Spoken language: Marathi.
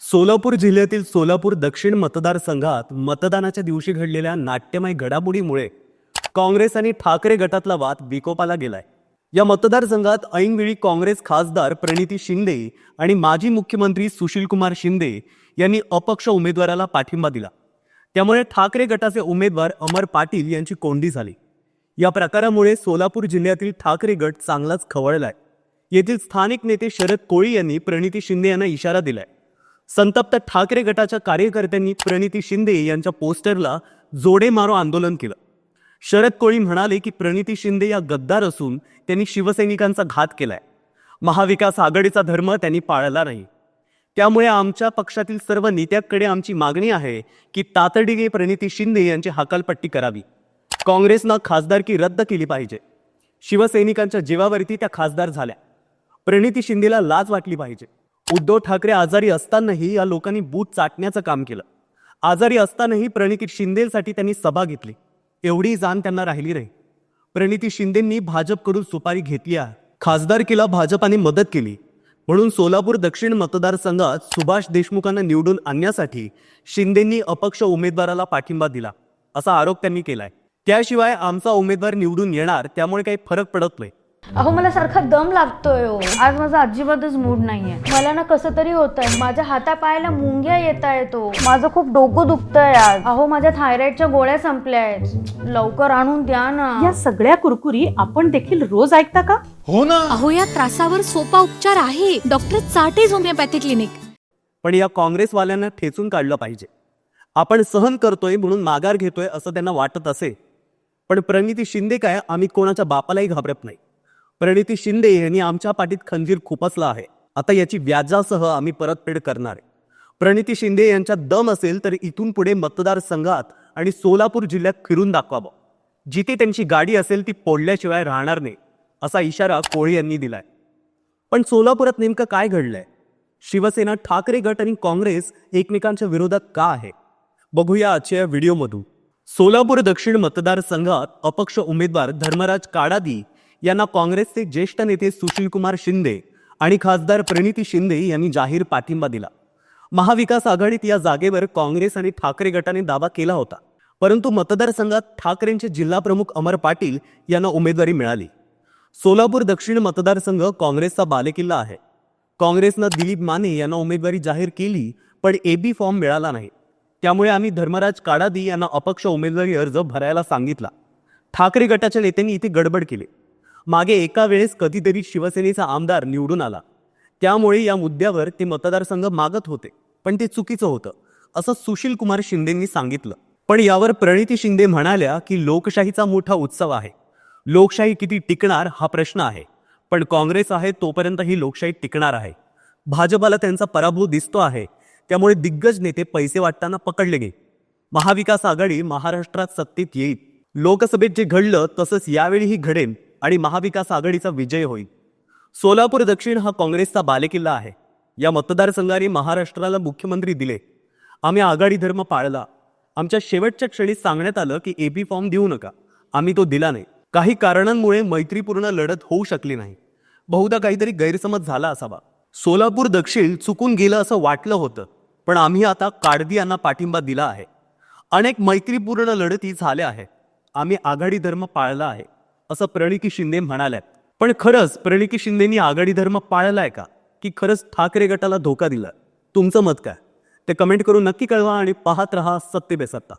सोलापूर जिल्ह्यातील सोलापूर दक्षिण मतदारसंघात मतदानाच्या दिवशी घडलेल्या नाट्यमय घडामोडीमुळे काँग्रेस आणि ठाकरे गटातला वाद विकोपाला गेलाय. या मतदारसंघात ऐनवेळी काँग्रेस खासदार प्रणिती शिंदे आणि माजी मुख्यमंत्री सुशीलकुमार शिंदे यांनी अपक्ष उमेदवाराला पाठिंबा दिला. त्यामुळे ठाकरे गटाचे उमेदवार अमर पाटील यांची कोंडी झाली. या प्रकारामुळे सोलापूर जिल्ह्यातील ठाकरे गट चांगलाच खवळलाय. येथील स्थानिक नेते शरद कोळी यांनी प्रणिती शिंदे यांना इशारा दिलाय. संतप्त ठाकरे गटाच्या कार्यकर्त्यांनी प्रणिती शिंदे यांच्या पोस्टरला जोडे मारो आंदोलन केलं. शरद कोळी म्हणाले की प्रणिती शिंदे या गद्दार असून त्यांनी शिवसैनिकांचा घात केलाय. महाविकास आघाडीचा धर्म त्यांनी पाळला नाही. त्यामुळे आमच्या पक्षातील सर्व नेत्यांकडे आमची मागणी आहे की तातडीने प्रणिती शिंदे यांची हकालपट्टी करावी. काँग्रेसनं खासदारकी रद्द केली पाहिजे. शिवसैनिकांच्या जीवावरती त्या खासदार झाल्या. प्रणिती शिंदेला लाज वाटली पाहिजे. उद्धव ठाकरे आजारी असतानाही या लोकांनी बूथ चाटण्याचं काम केलं. आजारी असतानाही प्रणिती शिंदेसाठी त्यांनी सभा घेतली. एवढी जाण त्यांना राहिली रे प्रणिती शिंदेंनी भाजपकडून सुपारी घेतली आहे. खासदारकीला भाजपाने मदत केली. म्हणून सोलापूर दक्षिण मतदारसंघात सुभाष देशमुखांना निवडून आणण्यासाठी शिंदेंनी अपक्ष उमेदवाराला पाठिंबा दिला असा आरोप त्यांनी केलाय. त्याशिवाय आमचा उमेदवार निवडून येणार त्यामुळे काही फरक पडत नाही. अहो मला सारखा दम लागतोय हो. आज माझा अजिबातच मूड नाहीये. मला ना कसं तरी होतंय. माझ्या हातापायाला मुंग्या येत आहेत हो. माझं खूप डोकं दुखतंय आज. अहो माझ्या थायरॉइडच्या गोळ्या संपल्या आहेत लवकर आणून द्या ना. या सगळ्या कुरकुरी आपण देखील रोज ऐकता का? हो ना. अहो या त्रासावर सोपा उपचार आहे. Doctor Chatej homeopathy clinic. पण या काँग्रेसवाल्यांना ठेचून काढलं पाहिजे. आपण सहन करतोय म्हणून माघार घेतोय असं त्यांना वाटत असे. पण प्रणिती शिंदे काय? आम्ही कोणाच्या बापालाही घाबरत नाही. प्रणिती शिंदे यांनी आमच्या पाठीत खंजीर खुपसला आहे. आता याची व्याजासह आम्ही परतफेड करणार आहे. प्रणिती शिंदे यांच्या दम असेल तर इथून पुढे मतदारसंघात आणि सोलापूर जिल्ह्यात फिरून दाखवावं. जिथे त्यांची गाडी असेल ती पोडल्याशिवाय राहणार नाही असा इशारा कोळी यांनी दिलाय. पण सोलापुरात नेमकं काय घडलंय? शिवसेना ठाकरे गट आणि काँग्रेस एकमेकांच्या विरोधात का आहे? बघूया आजच्या या व्हिडिओमधून. सोलापूर दक्षिण मतदारसंघात अपक्ष उमेदवार धर्मराज काडादी यांना काँग्रेसचे ज्येष्ठ नेते सुशीलकुमार शिंदे आणि खासदार प्रणिती शिंदे यांनी जाहीर पाठिंबा दिला. महाविकास आघाडीत या जागेवर काँग्रेस आणि ठाकरे गटाने दावा केला होता. परंतु मतदारसंघात ठाकरेंचे जिल्हाप्रमुख अमर पाटील यांना उमेदवारी मिळाली. सोलापूर दक्षिण मतदारसंघ काँग्रेसचा बालेकिल्ला आहे. काँग्रेसनं दिलीप माने यांना उमेदवारी जाहीर केली पण एबी फॉर्म मिळाला नाही. त्यामुळे आम्ही धर्मराज काडादी यांना अपक्ष उमेदवारी अर्ज भरायला सांगितला. ठाकरे गटाच्या नेत्यांनी इथे गडबड केली. मागे एका वेळेस कधीतरी शिवसेनेचा आमदार निवडून आला. त्यामुळे या मुद्द्यावर ते मतदारसंघ मागत होते पण ते चुकीचं होतं असं सुशील कुमार शिंदेंनी सांगितलं. पण यावर प्रणिती शिंदे म्हणाल्या की लोकशाहीचा मोठा उत्सव आहे. लोकशाही किती टिकणार हा प्रश्न आहे पण काँग्रेस आहे तोपर्यंत ही लोकशाही टिकणार आहे. भाजपाला त्यांचा पराभव दिसतो आहे त्यामुळे दिग्गज नेते पैसे वाटताना पकडले गेले. महाविकास आघाडी महाराष्ट्रात सत्तेत येईल. लोकसभेत जे घडलं तसंच यावेळीही घडेल आणि महाविकास आघाडीचा विजय होईल. सोलापूर दक्षिण हा काँग्रेसचा बालेकिल्ला आहे. या मतदारसंघाने महाराष्ट्राला मुख्यमंत्री दिले. आम्ही आघाडी धर्म पाळला. आमच्या शेवटच्या क्षणी सांगण्यात आलं की एपी फॉर्म देऊ नका. आम्ही तो दिला नाही. काही कारणांमुळे मैत्रीपूर्ण लढत होऊ शकली नाही. बहुधा काहीतरी गैरसमज झाला असावा. सोलापूर दक्षिण चुकून गेलं असं वाटलं होतं पण आम्ही आता काडदी यांना पाठिंबा दिला आहे. अनेक मैत्रीपूर्ण लढती झाल्या आहेत. आम्ही आघाडी धर्म पाळला आहे. असं प्रणिती शिंदे म्हणाल्यात. पण खरंच प्रणिती शिंदेनी आघाडी धर्म पाळलाय का? की खरंच ठाकरे गटाला धोका दिला तुमचं मत काय? ते कमेंट करून नक्की कळवा आणि पाहत रहा सत्य बेसत्ता